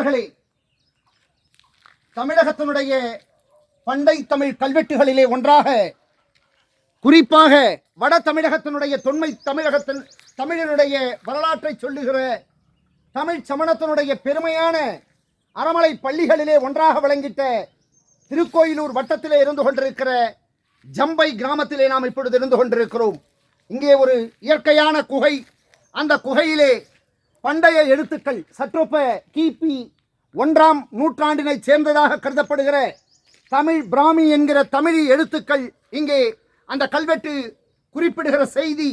இனியவர்களே தமிழகத்தினுடைய பண்டை தமிழ் கல்வெட்டுகளிலே ஒன்றாக குறிப்பாக வட தமிழகத்தினுடைய தொன்மை தமிழகத்தின் தமிழனுடைய வரலாற்றை சொல்லுகிற தமிழ் சமணத்தினுடைய பெருமையான அறமலை பள்ளிகளிலே ஒன்றாக விளங்கிட்ட திருக்கோயிலூர் வட்டத்திலே இருந்து கொண்டிருக்கிற ஜம்பை கிராமத்திலே நாம் இப்பொழுது இருந்து கொண்டிருக்கிறோம். இங்கே ஒரு இயற்கையான குகை அந்த குகையிலே பண்டைய எழுத்துக்கள் சற்றொப்ப கிபி ஒன்றாம் நூற்றாண்டினை சேர்ந்ததாக கருதப்படுகிற தமிழ் பிராமி என்கிற தமிழ் எழுத்துக்கள் இங்கே அந்த கல்வெட்டு குறிப்பிடுகிற செய்தி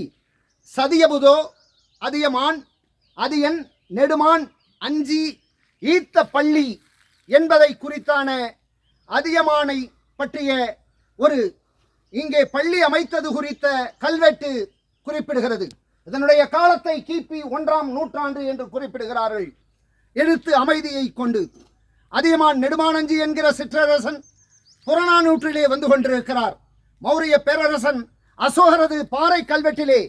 சதியபுதோ அதியமான் அதியன் நெடுமான் அஞ்சி ஈத்த பள்ளி என்பதை குறித்தான அதியமானை பற்றிய ஒரு இங்கே பள்ளி அமைத்தது குறித்த கல்வெட்டு குறிப்பிடுகிறது. இதனுடைய காலத்தை கிபி ஒன்றாம் நூற்றாண்டு என்று குறிப்பிடுகிறார்கள். எழுத்து அமைதியை கொண்டு. அதியமான் நெடுமானஞ்சி என்கிற சிற்றரசன் புறநானூற்றிலே வந்து கொண்டிருக்கிறார். மௌரிய பேரரசன் அசோகரது பாறை கல்வெட்டிலே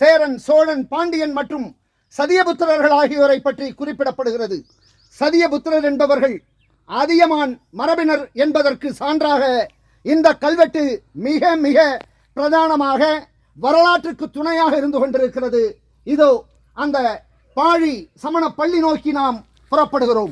சேரன் சோழன் பாண்டியன் மற்றும் சதியபுத்திரர்கள் ஆகியோரை பற்றி குறிப்பிடப்படுகிறது. சதியபுத்திரர் என்பவர்கள் அதியமான் மரபினர் என்பதற்கு சான்றாக இந்த கல்வெட்டு மிக மிக பிரதானமாக வரலாற்றுக்கு துணையாக இருந்து கொண்டிருக்கிறது. இதோ அந்த பாழி சமண பள்ளி நோக்கி நாம் புறப்படுகிறோம்.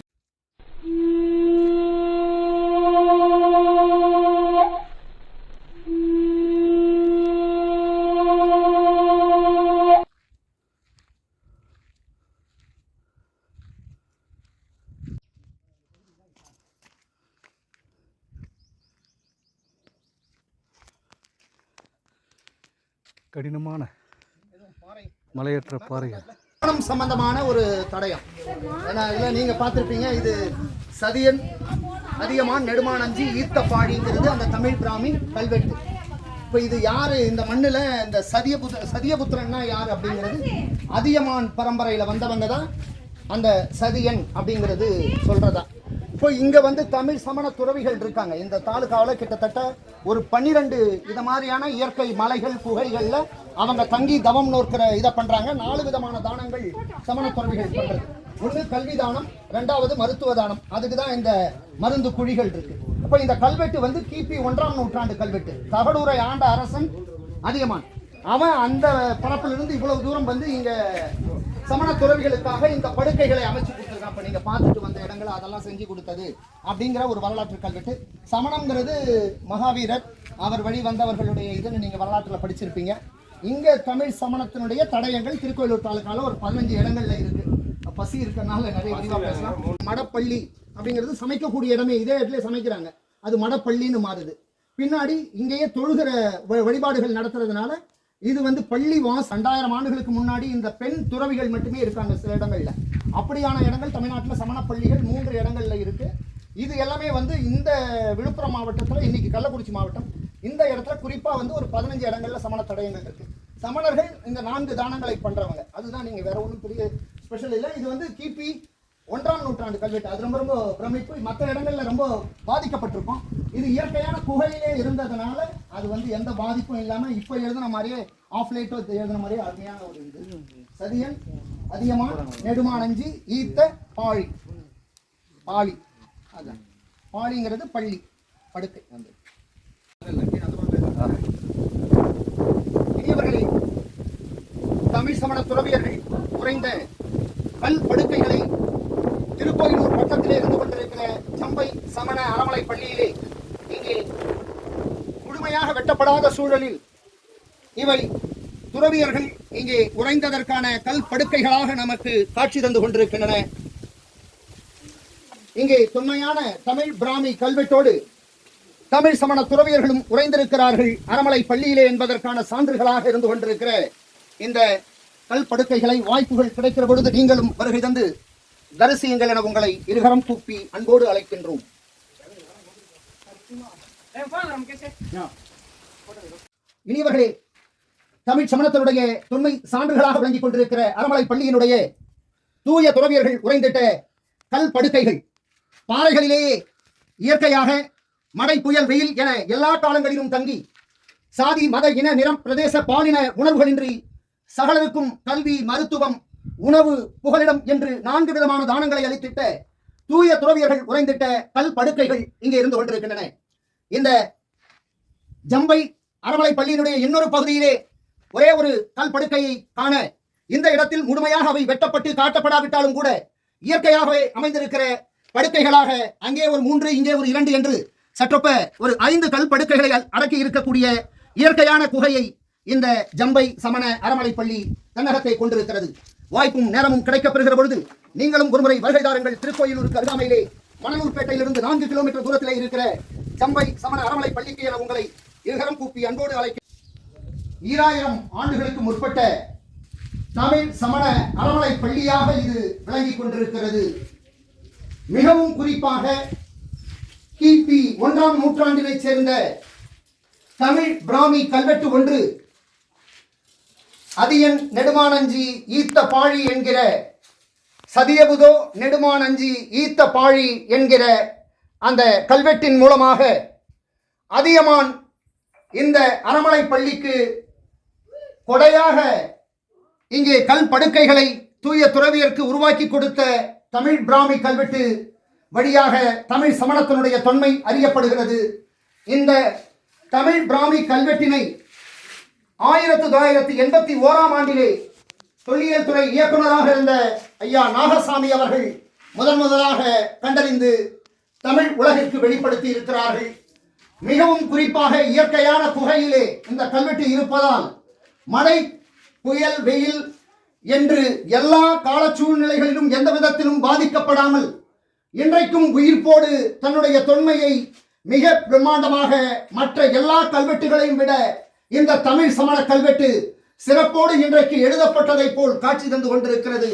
கடினமான மலையற்ற பாறைகள். மனம் சம்பந்தமான ஒரு தடயம். ஏன்னா இதில் நீங்கள் பார்த்துருப்பீங்க இது சதியன் அதிகமான நெடுமானஞ்சி ஈர்த்தப்பாடிங்கிறது அந்த தமிழ் பிராமி கல்வெட்டு. இப்போ இது யார்? இந்த மண்ணில் இந்த சதியபுத்த சதியபுத்திரன்னா யார் அப்படிங்கிறது அதியமான் பரம்பரையில் வந்தவங்க தான் அந்த சதியன் அப்படிங்கிறது சொல்கிறதா இப்போ இங்கே வந்து தமிழ் சமண துறவிகள் இருக்காங்க. இந்த தாலுகாவில் கிட்டத்தட்ட ஒரு பன்னிரெண்டு இது மாதிரியான இயற்கை மலைகள் குகைகளில் அவங்க தங்கி தவம் நோக்கிற இதை பண்ணுறாங்க நாலு விதமான தானங்கள் சமண துறவிகள் பண்ணுறது ஒன்று கல்வி தானம் ரெண்டாவது மருத்துவ தானம். அதுக்கு தான் இந்த மருந்து குழிகள் இருக்கு. இப்போ இந்த கல்வெட்டு வந்து கிபி ஒன்றாம் நூற்றாண்டு கல்வெட்டு. தகடூரை ஆண்ட அரசன் அதிகமான் அவன் அந்த பரப்பிலிருந்து இவ்வளவு தூரம் வந்து இங்க சமண துறவிகளுக்காக இந்த படுக்கைகளை அமைச்சு அப்ப நீங்க பார்த்துட்டு வந்த இடங்களை அதெல்லாம் செஞ்சு கொடுத்தது அப்படிங்கிற ஒரு வரலாற்று கல்வெட்டு. சமணம்ங்கிறது மகாவீரர் அவர் வழி வந்தவர்களுடைய இதுன்னு நீங்க வரலாற்றுல படிச்சிருப்பீங்க. இங்க தமிழ் சமணத்தினுடைய தடயங்கள் திருக்கோயிலூர் தாலுக்கால ஒரு பதினஞ்சு இடங்கள்ல இருக்கு. பசி இருக்கறனால நிறைய விரிவா பேசலாம். மடப்பள்ளி அப்படிங்கிறது சமைக்கக்கூடிய இடமே இதே இடத்துல சமைக்கிறாங்க. அது மடப்பள்ளின்னு மாறுது. பின்னாடி இங்கேயே தொழுகிற வழிபாடுகள் நடத்துறதுனால இது வந்து பள்ளி வாஸ் ரெண்டாயிரம் ஆண்டுகளுக்கு முன்னாடி இந்த பெண் துறவிகள் மட்டுமே இருக்காங்க சில இடங்கள்ல. அப்படியான இடங்கள் தமிழ்நாட்டில் சமண பள்ளிகள் மூன்று இடங்கள்ல இருக்கு. இது எல்லாமே வந்து இந்த விழுப்புரம் மாவட்டத்தில் இன்னைக்கு கள்ளக்குறிச்சி மாவட்டம். இந்த இடத்துல குறிப்பாக வந்து ஒரு பதினஞ்சு இடங்கள்ல சமண தடயங்கள் இருக்கு. சமணர்கள் இந்த நான்கு தானங்களை பண்றவங்க. அதுதான் நீங்க வேற ஒன்றும் பெரிய ஸ்பெஷல் இல்லை. இது வந்து கிபி ஒன்றாம் நூற்றாண்டு கல்வெட்டு. அது ரொம்ப ரொம்ப பிரமிப்பு. மற்ற இடங்கள்ல ரொம்ப பாதிக்கப்பட்டிருக்கும். இது இயற்கையான குகையிலே இருந்ததுனால அது வந்து எந்த பாதிப்பும் இல்லாம இப்ப எழுதின மாதிரியே ஆஃப் லைட்டோ எழுதின மாதிரியே அருமையான ஒரு இது. சதியன் அதிகமா நெடுமானஞ்சி ஈத்த பாழி. பாலி அதான். பாலிங்கிறது பள்ளி படுக்கை. வந்து இனியவர்களே தமிழ் சமண துறவியர்கள் குறைந்த கல் படுக்கை திருக்கோயிலூர் பக்கத்திலே இருந்து கொண்டிருக்கிற சம்பை சமண அறமலை பள்ளியிலே இங்கே வெட்டப்படாத சூழலில் இவை துறவியர்கள் இங்கே உறைந்ததற்கான கல் படுக்கைகளாக நமக்கு காட்சி தந்து கொண்டிருக்கின்றன. இங்கே தொன்மையான தமிழ் பிராமி கல்வெட்டோடு தமிழ் சமண துறவியர்களும் உறைந்திருக்கிறார்கள் அறமலை பள்ளியிலே என்பதற்கான சான்றுகளாக இருந்து கொண்டிருக்கிற இந்த கல் படுக்கைகளை வாய்ப்புகள் கிடைக்கிற பொழுது நீங்களும் வருகை தந்து தரிசியுங்கள் என உங்களை இருகரம் கூப்பி அன்போடு அழைக்கின்றோம். இனியவர்களே தமிழ் சமணத்தினுடைய தொன்மை சான்றுகளாக விளங்கிக் கொண்டிருக்கிற அறமலை பள்ளியினுடைய தூய துறவியர்கள் உறைந்திட்ட கல் படுக்கைகள் பாறைகளிலேயே இயற்கையாக மழை புயல் வெயில் என எல்லா காலங்களிலும் தங்கி சாதி மத இன நிறம் பிரதேச பாலின உணர்வுகளின்றி சகலருக்கும் கல்வி மருத்துவம் உணவு புகலிடம் என்று நான்கு விதமான தானங்களை அளித்திட்ட தூய துறவியர்கள் உறைந்திட்ட கல் படுக்கைகள் இங்கே இருந்து கொண்டிருக்கின்றன. இந்த ஜம்பை அறமலை பள்ளியினுடைய இன்னொரு பகுதியிலே ஒரே ஒரு கல் படுக்கையை காண இந்த இடத்தில் முழுமையாக அவை வெட்டப்பட்டு காட்டப்படாவிட்டாலும் கூட இயற்கையாகவே அமைந்திருக்கிற படுக்கைகளாக அங்கே ஒரு மூன்று இங்கே ஒரு இரண்டு என்று சற்றொப்ப ஒரு ஐந்து கல் படுக்கைகளை அடக்கி இருக்கக்கூடிய இயற்கையான குகையை இந்த ஜம்பை சமண அறமலை பள்ளி தன்னகத்தை கொண்டிருக்கிறது. வாய்ப்பும் நேரமும் கிடைக்கப்பெறுகிற பொழுது நீங்களும் ஒருமுறை வருகை தாருங்கள். திருக்கோயிலூருக்கு அருகாமையிலே மணலூர்பேட்டையிலிருந்து நான்கு கிலோமீட்டர் தூரத்திலே இருக்கிற ஜம்பை சமண அறமலை பள்ளிக்கு என உங்களை இரகரம் கூப்பி அன்போடு அழைக்க ஈராயிரம் ஆண்டுகளுக்கு முற்பட்ட தமிழ் சமண அறமலை பள்ளியாக இது விளங்கிக் கொண்டிருக்கிறது. மிகவும் குறிப்பாக கிபி ஒன்றாம் நூற்றாண்டினை சேர்ந்த தமிழ் பிராமி கல்வெட்டு ஒன்று அதியன் நெடுமானஞ்சி ஈத்த பாழி என்கிற சதியபுதோ நெடுமானஞ்சி ஈத்த பாழி என்கிற அந்த கல்வெட்டின் மூலமாக அதியமான் இந்த அறமலை பள்ளிக்கு கொடையாக இங்கே கல் படுக்கைகளை தூய துறவியருக்கு உருவாக்கி கொடுத்த தமிழ் பிராமி கல்வெட்டு வழியாக தமிழ் சமணத்தினுடைய தொன்மை அறியப்படுகிறது. இந்த தமிழ் பிராமி கல்வெட்டினை ஆயிரத்து தொள்ளாயிரத்தி எண்பத்தி ஓராம் ஆண்டிலே தொல்லியல் துறை இயக்குநராக இருந்த ஐயா நாகசாமி அவர்கள் முதன் முதலாக கண்டறிந்து தமிழ் உலகிற்கு வெளிப்படுத்தி இருக்கிறார்கள். மிகவும் குறிப்பாக இயற்கையான குகையிலே இந்த கல்வெட்டு இருப்பதால் மழை புயல் வெயில் என்று எல்லா கால சூழ்நிலைகளிலும் எந்த விதத்திலும் பாதிக்கப்படாமல் இன்றைக்கும் உயிர்ப்போடு தன்னுடைய தொன்மையை மிக பிரம்மாண்டமாக மற்ற எல்லா கல்வெட்டுகளையும் விட இந்த தமிழ் சமண கல்வெட்டு சிறப்போடு இன்றைக்கு எழுதப்பட்டதைப் போல் காட்சி தந்து கொண்டிருக்கிறது.